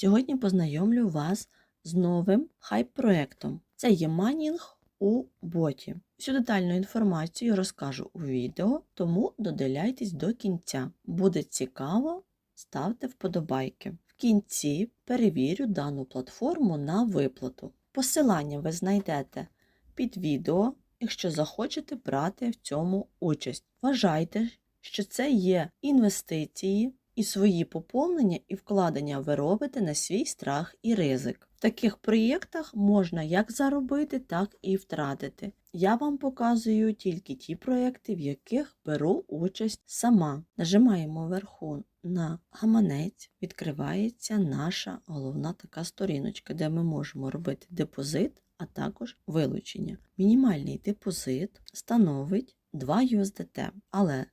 Сьогодні познайомлю вас з новим хайп-проектом. Це є майнінг у боті. Всю детальну інформацію розкажу у відео, тому додивляйтесь до кінця. Буде цікаво, ставте вподобайки. В кінці перевірю дану платформу на виплату. Посилання ви знайдете під відео, якщо захочете брати в цьому участь. Вважайте, що це є інвестиції і свої поповнення і вкладення ви робите на свій страх і ризик. В таких проєктах можна як заробити, так і втратити. Я вам показую тільки ті проєкти, в яких беру участь сама. Нажимаємо вверху на гаманець, відкривається наша головна така сторіночка, де ми можемо робити депозит, а також вилучення. Мінімальний депозит становить 2 USDT, але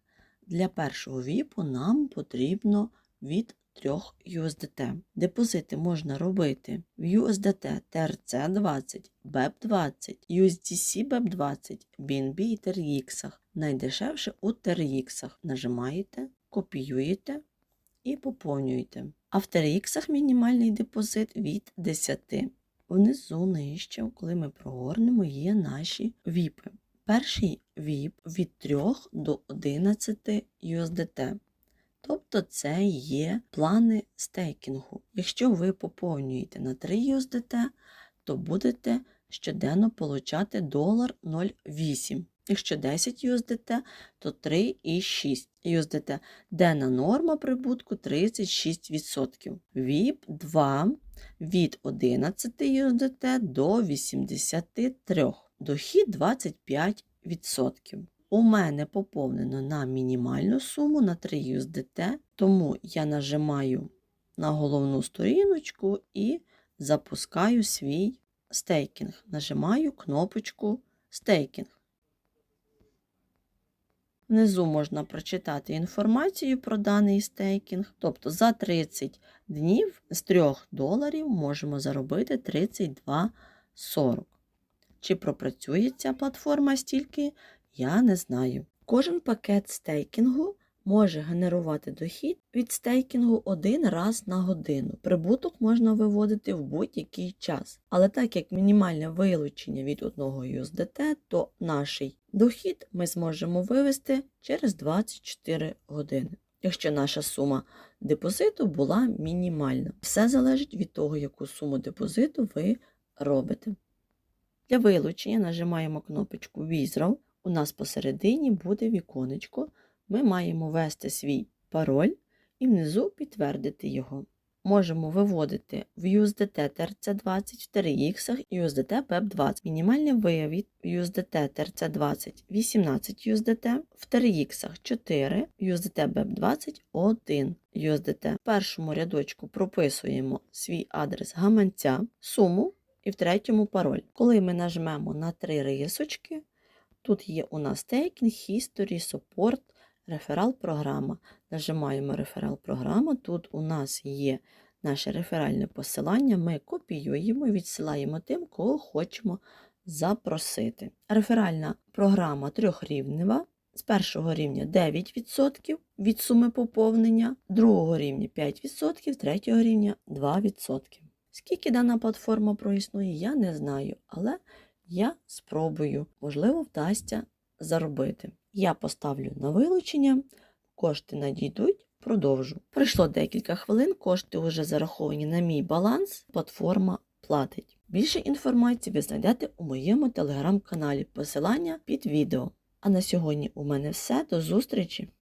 для першого віпу нам потрібно від 3 USDT. Депозити можна робити в USDT TRC20, BEP20, USDC BEP20, BNB і TRX. Найдешевше у TRX. Нажимаєте, копіюєте і поповнюєте. А в TRX мінімальний депозит від 10. Внизу нижче, коли ми прогорнемо, є наші віпи. Перший VIP від 3 до 11 USDT. Тобто це є плани стейкінгу. Якщо ви поповнюєте на 3 USDT, то будете щоденно получати долар 0,8. Якщо 10 USDT, то 3,6 USDT. Денна норма прибутку 36%. VIP 2 від 11 USDT до 83. Дохід 25%. У мене поповнено на мінімальну суму на 3 USDT, тому я нажимаю на головну сторіночку і запускаю свій стейкінг. Нажимаю кнопочку стейкінг. Внизу можна прочитати інформацію про даний стейкінг. Тобто за 30 днів з 3 доларів можемо заробити 32,40. Чи пропрацює ця платформа стільки, я не знаю. Кожен пакет стейкінгу може генерувати дохід від стейкінгу один раз на годину. Прибуток можна виводити в будь-який час. Але так як мінімальне вилучення від 1 USDT, то наш дохід ми зможемо вивести через 24 години. Якщо наша сума депозиту була мінімальна. Все залежить від того, яку суму депозиту ви робите. Для вилучення нажимаємо кнопочку Withdraw. У нас посередині буде віконечко. Ми маємо ввести свій пароль і внизу підтвердити його. Можемо виводити в USDT TRC20 в 3X і USDT PEP20. Мінімальний виявід USDT TRC20 18 USDT, в 3X 4, USDT BEP20 1 USDT. В першому рядочку прописуємо свій адрес гаманця, суму і в третьому пароль. Коли ми нажмемо на три рисочки, тут є у нас стейкінг, history, support, реферал програма. Нажимаємо реферал програма. Тут у нас є наше реферальне посилання. Ми копіюємо і відсилаємо тим, кого хочемо запросити. Реферальна програма трьохрівнева. З першого рівня 9% від суми поповнення, другого рівня 5%, третього рівня 2%. Скільки дана платформа проіснує, я не знаю, але я спробую, можливо, вдасться заробити. Я поставлю на вилучення, кошти надійдуть, продовжу. Пройшло декілька хвилин, кошти вже зараховані на мій баланс, платформа платить. Більше інформації ви знайдете у моєму телеграм-каналі, посилання під відео. А на сьогодні у мене все. До зустрічі!